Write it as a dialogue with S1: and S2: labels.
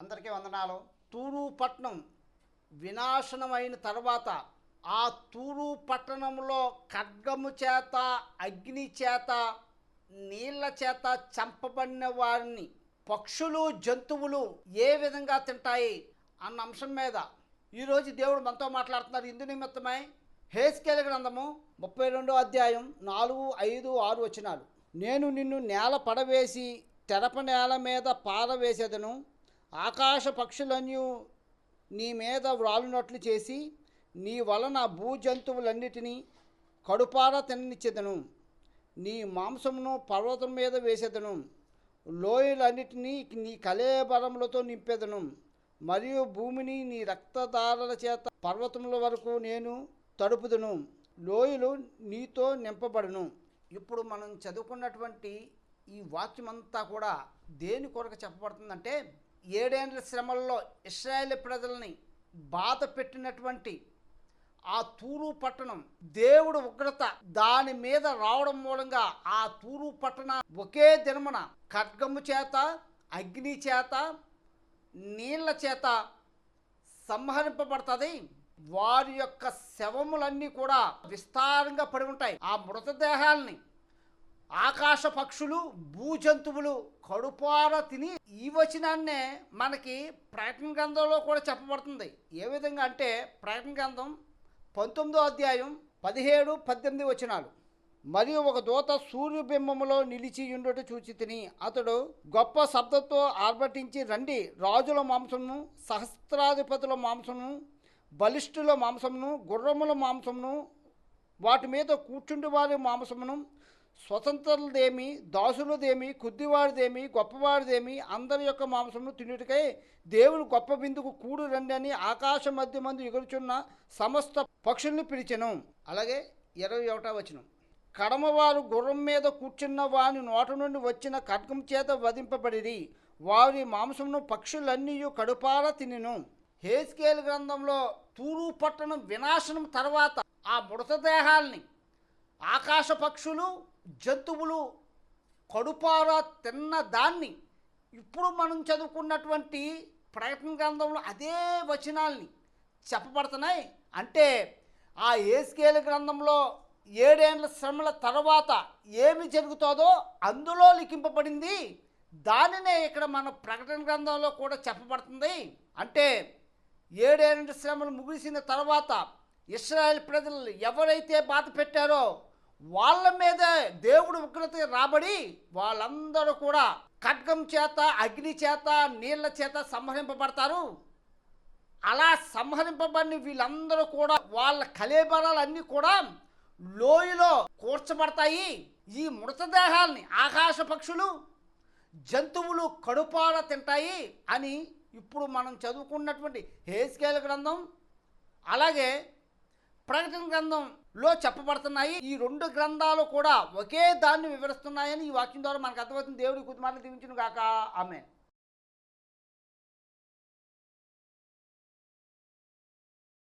S1: అందరికీ వందనాలు. తూరు పట్టణం వినాశనమైన తర్వాత ఆ తూరు పట్టణంలో ఖడ్గము చేత అగ్ని చేత నీళ్ళ చేత చంపబడిన వారిని పక్షులు జంతువులు ఏ విధంగా తింటాయి అన్న అంశం మీద ఈరోజు దేవుడు మనతో మాట్లాడుతున్నారు. ఇందు నిమిత్తమై హేస్కేల గ్రంథము ముప్పై రెండో అధ్యాయం నాలుగు ఐదు ఆరు వచనాలు. నేను నిన్ను నేల పడవేసి తెరప నేల మీద పారవేసేదను ఆకాశ పక్షులన్నీ నీ మీద వ్రాలునట్లు చేసి నీ వలన భూజంతువులన్నిటినీ కడుపార తిననిచ్చేదను. నీ మాంసమును పర్వతం మీద వేసేదను. లోయలన్నిటినీ నీ కలేబరములతో నింపేదను. మరియు భూమిని నీ రక్తధారల చేత పర్వతముల వరకు నేను తడుపుదును. లోయలు నీతో నింపబడును. ఇప్పుడు మనం చదువుకున్నటువంటి ఈ వాక్యమంతా కూడా దేని కొరకు చెప్పబడుతుందంటే ఏడేండ్ల శ్రమల్లో ఇస్రాయేల్ ప్రజల్ని బాధ పెట్టినటువంటి ఆ తూరు పట్టణం దేవుడు ఉగ్రత దాని మీద రావడం మూలంగా ఆ తూరు పట్టణ ఒకే దినమున ఖడ్గము చేత అగ్ని చేత నీళ్ళ చేత సంహరింపబడుతుంది. వారి యొక్క శవములన్నీ కూడా విస్తారంగా పడి ఉంటాయి. ఆ మృతదేహాల్ని ఆకాశ పక్షులు భూజంతువులు కడుపార తిని ఈ వచనాన్నే మనకి ప్రకటన గ్రంథంలో కూడా చెప్పబడుతుంది. ఏ విధంగా అంటే ప్రకటన గ్రంథం పంతొమ్మిదో అధ్యాయం పదిహేడు పద్దెనిమిది వచనాలు. మరియు ఒక దూత సూర్యబింబములో నిలిచి ఉండుట చూచి తిని అతడు గొప్ప శబ్దంతో ఆర్భటించి రండి రాజుల మాంసమును సహస్రాధిపతుల మాంసమును బలిష్ఠుల మాంసమును గుర్రముల మాంసమును వాటి మీద కూర్చుండి వారి మాంసమును స్వతంత్రులదేమి దాసులదేమి కొద్దివాడిదేమి గొప్పవాడిదేమి అందరి యొక్క మాంసమును తినుటకై దేవుడు గొప్ప బిందుకు కూడు రండి అని ఆకాశ మధ్య మందు ఎగురుచున్న సమస్త పక్షుల్ని పిలిచెను. అలాగే ఇరవై ఒకటో వచనం. కడమవారు గుర్రం మీద కూర్చున్న వాని నోట నుండి వచ్చిన ఖడ్గం చేత వధింపబడిరి. వారి మాంసమును పక్షులన్నీ కడుపార తినెను. హేస్కేల్ గ్రంథంలో తూరు పట్టణం వినాశనం తర్వాత ఆ మృతదేహాల్ని ఆకాశ పక్షులు జంతువులు కడుపార తిన్న దాన్ని ఇప్పుడు మనం చదువుకున్నటువంటి ప్రయత్న గ్రంథంలో అదే వచనాల్ని చెప్పబడుతున్నాయి. అంటే ఆ ఏస్కేల గ్రంథంలో ఏడేండ్ల శ్రమల తర్వాత ఏమి జరుగుతుందో అందులో లిఖింపబడింది. దానినే ఇక్కడ మన ప్రకటన గ్రంథంలో కూడా చెప్పబడుతుంది. అంటే ఏడేండ్ల శ్రమలు ముగిసిన తర్వాత ఇస్రాయేల్ ప్రజలు ఎవరైతే బాధ పెట్టారో వాళ్ళ మీద దేవుడు ఉగ్రత రాబడి వాళ్ళందరూ కూడా ఖడ్గం చేత అగ్ని చేత నీళ్ళ చేత సంహరింపబడతారు. అలా సంహరింపబడిన వీళ్ళందరూ కూడా వాళ్ళ కలేబరాలన్నీ కూడా లోయలో కూర్చబడతాయి. ఈ మృతదేహాల్ని ఆకాశ పక్షులు జంతువులు కడుపార తింటాయి అని ఇప్పుడు మనం చదువుకున్నటువంటి హేస్కేల గ్రంథం. అలాగే ప్రకటన గ్రంథంలో చెప్పబడుతున్నాయి. ఈ రెండు గ్రంథాలు కూడా ఒకే దాన్ని వివరిస్తున్నాయని ఈ వాక్యం ద్వారా మనకు అర్థమవుతుంది. దేవుడి కుటుంబాన్ని దీవించును గాక. ఆమె